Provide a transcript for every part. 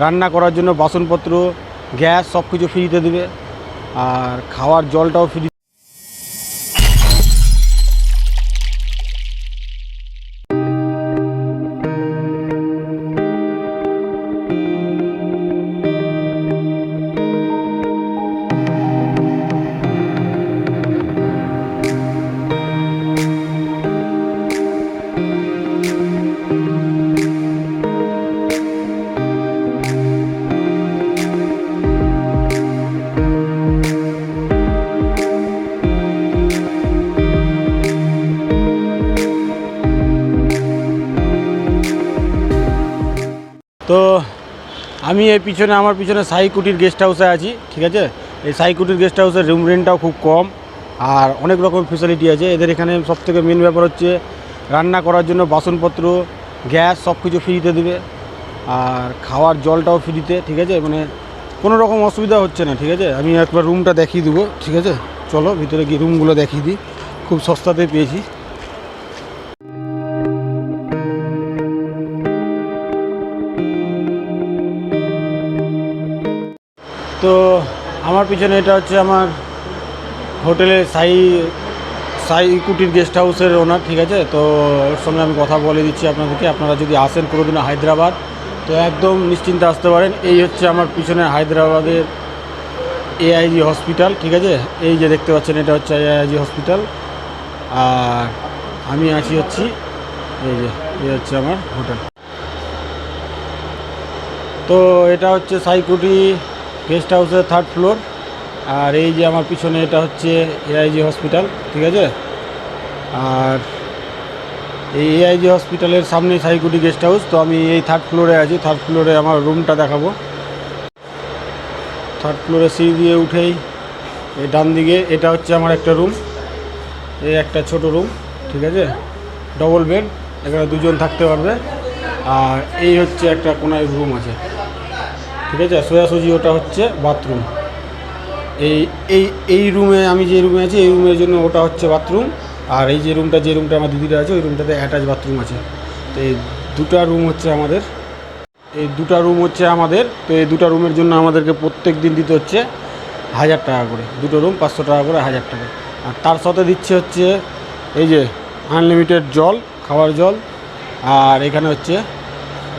রান্না করার জন্য বাসনপত্র গ্যাস সব কিছু ফ্রিতে দেবে। আর খাওয়ার জলটাও ফ্রি তো আমি এই পিছনে, আমার পিছনে সাই কুটির গেস্ট হাউসে আছি, ঠিক আছে? এই সাই কুটির গেস্ট হাউসের রুম রেন্টটাও খুব কম, আর অনেক রকম ফেসিলিটি আছে। এদের এখানে সবথেকে মেন ব্যাপার হচ্ছে রান্না করার জন্য বাসনপত্র, গ্যাস সব কিছু ফ্রিতে দেবে, আর খাওয়ার জলটাও ফ্রিতে ঠিক আছে? মানে কোনো রকম অসুবিধা হচ্ছে না, ঠিক আছে? আমি একবার রুমটা দেখিয়ে দেবো, ঠিক আছে? চলো, ভিতরে গিয়ে রুমগুলো দেখিয়ে দিই। খুব সস্তাতে পেয়েছি। তো আমার পিছনে এটা হচ্ছে আমার হোটেলে সাই সাই কুটির গেস্ট হাউসের ওনার, ঠিক আছে? তো ওর সঙ্গে আমি কথা বলে দিচ্ছি আপনাদেরকে। আপনারা যদি আসেন কোনোদিনও হায়দ্রাবাদ, তো একদম নিশ্চিন্তে আসতে পারেন। এই হচ্ছে আমার পিছনে হায়দ্রাবাদের এআইজি হসপিটাল, ঠিক আছে? এই যে দেখতে পাচ্ছেন, এটা হচ্ছে এআইজি হসপিটাল। আর আমি আছি হচ্ছি, এই যে এই হচ্ছে আমার হোটেল। তো এটা হচ্ছে সাইকুটি গেস্ট হাউসের থার্ড ফ্লোর। আর এই যে আমার পিছনে এটা হচ্ছে এআইজি হসপিটাল, ঠিক আছে? আর এই এআইজি হসপিটালের সামনে সাইকুটি গেস্ট হাউস, তো আমি এই থার্ড ফ্লোরে আছি। থার্ড ফ্লোরে আমার রুমটা দেখাবো। থার্ড ফ্লোরে সিঁড়ি দিয়ে উঠেই এই ডান দিকে, এটা হচ্ছে আমার একটা রুম। এই একটা ছোট রুম, ঠিক আছে? ডবল বেড এখানে দুজন থাকতে পারবে। আর এই হচ্ছে একটা কোনায় রুম আছে। ঠিক আছে? সোজাসুজি ওটা হচ্ছে বাথরুম এই এই এই রুমে আমি যে রুমে আছি, এই রুমের জন্য ওটা হচ্ছে বাথরুম আর এই যে রুমটা যে রুমটা আমার দিদিরা আছে, ওই রুমটাতে অ্যাটাচ বাথরুম আছে। তো এই দুটা রুম হচ্ছে আমাদের। এই দুটা রুম হচ্ছে আমাদের। তো এই দুটা রুমের জন্য আমাদেরকে প্রত্যেক দিন দিতে হচ্ছে হাজার টাকা করে। দুটো রুম পাঁচশো টাকা করে, হাজার টাকা। আর তার সাথে দিচ্ছে হচ্ছে এই যে আনলিমিটেড জল, খাওয়ার জল। আর এখানে হচ্ছে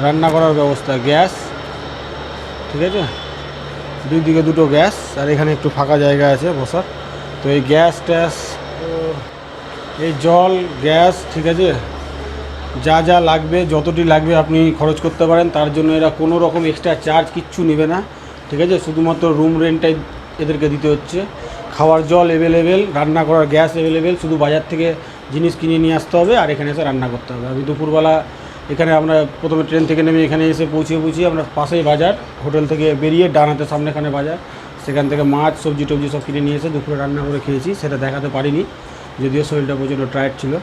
রান্না করার ব্যবস্থা, গ্যাস ঠিক আছে? দুই দিকে দুটো গ্যাস, আর এখানে একটু ফাঁকা জায়গা আছে বসার। তো এই গ্যাস ট্যাস, এই জল, গ্যাস, ঠিক আছে? যা যা লাগবে, যতটি লাগবে আপনি খরচ করতে পারেন, তার জন্য এরা কোনো রকম এক্সট্রা চার্জ কিচ্ছু নেবে না, ঠিক আছে? শুধুমাত্র রুম রেন্টটাই এদেরকে দিতে হচ্ছে। খাওয়ার জল অ্যাভেলেবেল রান্না করার গ্যাস অ্যাভেলেবেল শুধু বাজার থেকে জিনিস কিনে নিয়ে আসতে হবে, আর এখানে এসে রান্না করতে হবে। আমি দুপুরবেলা এখানে আমরা প্রথমে ট্রেন থেকে নেমে এখানে এসে পৌঁছে পৌঁছিয়ে আমরা পাশেই বাজার, হোটেল থেকে বেরিয়ে ডান হাতে সামনেখানে বাজার। সেখান থেকে মাছ, সবজি টবজি সব কিনে নিয়ে এসে দুপুরে রান্না করে খেয়েছি, সেটা দেখাতে পারিনি, যদিও শরীরটা প্রচণ্ড টায়ার্ড ছিল।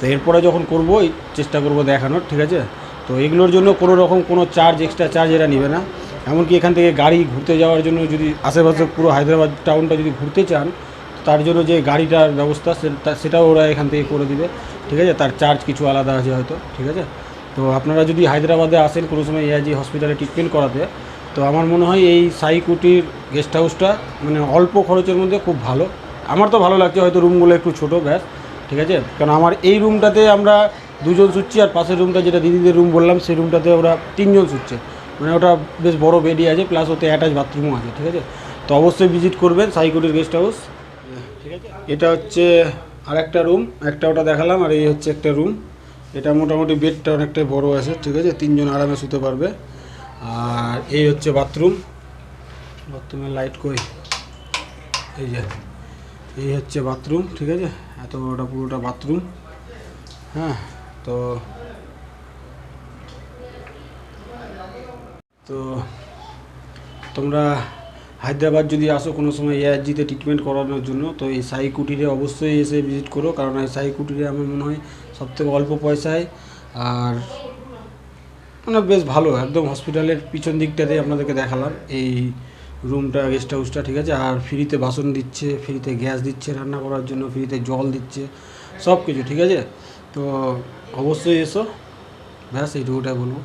তো এরপরে যখন করব চেষ্টা করব দেখানোর, ঠিক আছে? তো এগুলোর জন্য কোনো রকম কোনো চার্জ এক্সট্রা চার্জ এরা নেবে না। এমনকি এখান থেকে গাড়ি ঘুরতে যাওয়ার জন্য যদি আশেপাশে পুরো হায়দ্রাবাদ টাউনটা যদি ঘুরতে চান, তার জন্য যে গাড়িটার ব্যবস্থা, সেটা- সেটাও ওরা এখান থেকে করে দিবে, ঠিক আছে? তার চার্জ কিছু আলাদা আছে হয়তো, ঠিক আছে? তো আপনারা যদি হায়দ্রাবাদে আসেন, কোনো সময় এআইজি হসপিটালে ট্রিটমেন্ট করাতে, তো আমার মনে হয় এই সাইকুটির গেস্ট হাউসটা মানে অল্প খরচের মধ্যে খুব ভালো। আমার তো ভালো লাগছে, হয়তো রুমগুলো একটু ছোটো, ব্যাস, ঠিক আছে? কারণ আমার এই রুমটাতে আমরা দুজন শুচ্ছি আর পাশের রুমটা যেটা দিদিদের রুম বললাম, সেই রুমটাতে ওরা তিনজন শুচ্ছে। মানে ওটা বেশ বড় বেডই আছে প্লাস ওতে অ্যাটাচ বাথরুমও আছে, ঠিক আছে? তো অবশ্যই ভিজিট করবেন সাইকুটির গেস্ট হাউস ঠিক আছে? এটা হচ্ছে আর একটা রুম একটা ওটা দেখালাম, আর এই হচ্ছে একটা রুম এটা মোটামুটি বেডটা অনেকটাই বড় আছে, ঠিক আছে? তিনজন আরামে শুতে পারবে। আর এই হচ্ছে বাথরুম। বাথরুমের লাইট কই? এই যে, এই হচ্ছে বাথরুম, ঠিক আছে? এত বড়টা পুরোটা বাথরুম। হ্যাঁ তো তো তোমরা হায়দ্রাবাদ যদি আসো কোনো সময় এআরজিতে ট্রিটমেন্ট করানোর জন্য, তো এই সাই কুটিরে অবশ্যই এসে ভিজিট করো। কারণ এই সাই কুটিরে আমার মনে হয় সবথেকে অল্প পয়সায় আর মানে বেশ ভালো, একদম হসপিটালের পিছন দিকটাতে আপনাদেরকে দেখালাম। এই রুমটা গেস্ট হাউসটা ঠিক আছে? আর ফ্রিতে বাসন দিচ্ছে ফ্রিতে গ্যাস দিচ্ছে রান্না করার জন্য ফ্রিতে জল দিচ্ছে সব কিছু ঠিক আছে? তো অবশ্যই এসো। ব্যাস এইটুকুটাই বলব।